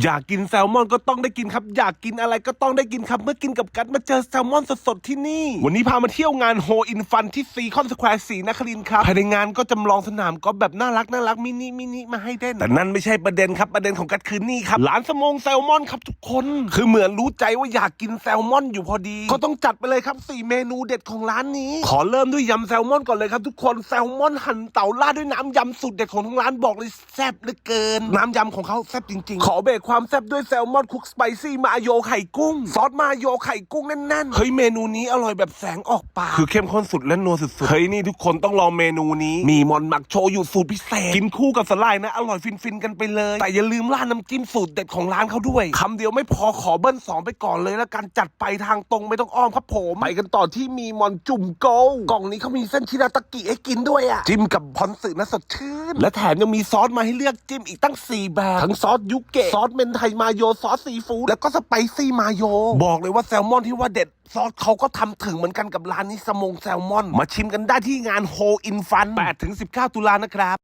อยากกินแซลมอนก็ต้องได้กินครับ อยากกินอะไรก็ต้องได้กินครับ เมื่อกินกับกัดมาเจอแซลมอนสดๆที่นี่ วันนี้พามาเที่ยวงานโฮอินฟันที่ซีคอนสแควร์สีนครินทร์ครับภายในงานก็จำลองสนามกอล์ฟแบบน่ารักน่ารักมินิมินิมาให้เล่นแต่นั่นไม่ใช่ประเด็นครับประเด็นของกัดคือนี่ครับร้านสมงแซลมอนครับทุกคน คือเหมือนรู้ใจว่าอยากกินแซลมอนอยู่พอดี ก็ต้องจัดไปเลยครับสี่เมนูเด็ดของร้านนี้ ขอเริ่มด้วยยำแซลมอนก่อนเลยครับทุกคนแซลมอนหั่นเต่าราดด้วยน้ำยำสูตรเด็ดของทางร้านบอกเลยแซ่บเหลือเกิน น้ำยำของเขาแซ่บจริงๆ ขอเบรกความแซ่บด้วยแซลมอนคุกสไปซี่มาโยไข่กุ้ง ซอสมาโยไข่กุ้งแน่นๆ เฮ้ยเมนูนี้อร่อยแบบแสงออกปาก คือเข้มข้นสุดและนัวสุดๆ เฮ้ยนี่ทุกคนต้องลองเมนูนี้ มีมอนหมักโชยุสูตรพิเศษ กินคู่กับสไลด์นะ อร่อยฟินๆกันไปเลย แต่อย่าลืมราดน้ำจิ้มสูตรเด็ดของร้านเขาด้วย คำเดียวไม่พอขอเบิ้ลสองไปก่อนเลยแล้วกันจัดไปทางตรงไม่ต้องอ้อมครับผมไปกันต่อที่มีมอนจุ่มโกลกล่องนี้เขามีเส้นชิราตากิให้กินด้วยอะจิ้มกับบอนสึนะสดชื่นและแถมยังมีซอสมาให้เลือกจิ้มอีกตั้ง4แบบทั้งซอสยุเกะซอสเมนไทมาโยซอสซีฟู้ดแล้วก็สไปซี่มาโย บอกเลยว่าแซลมอนที่ว่าเด็ดซอสเขาก็ทำถึงเหมือนกันกับร้านนี้สมงแซลมอน มาชิมกันได้ที่งานโฮอินฟัน8-19 ตุลานะครับ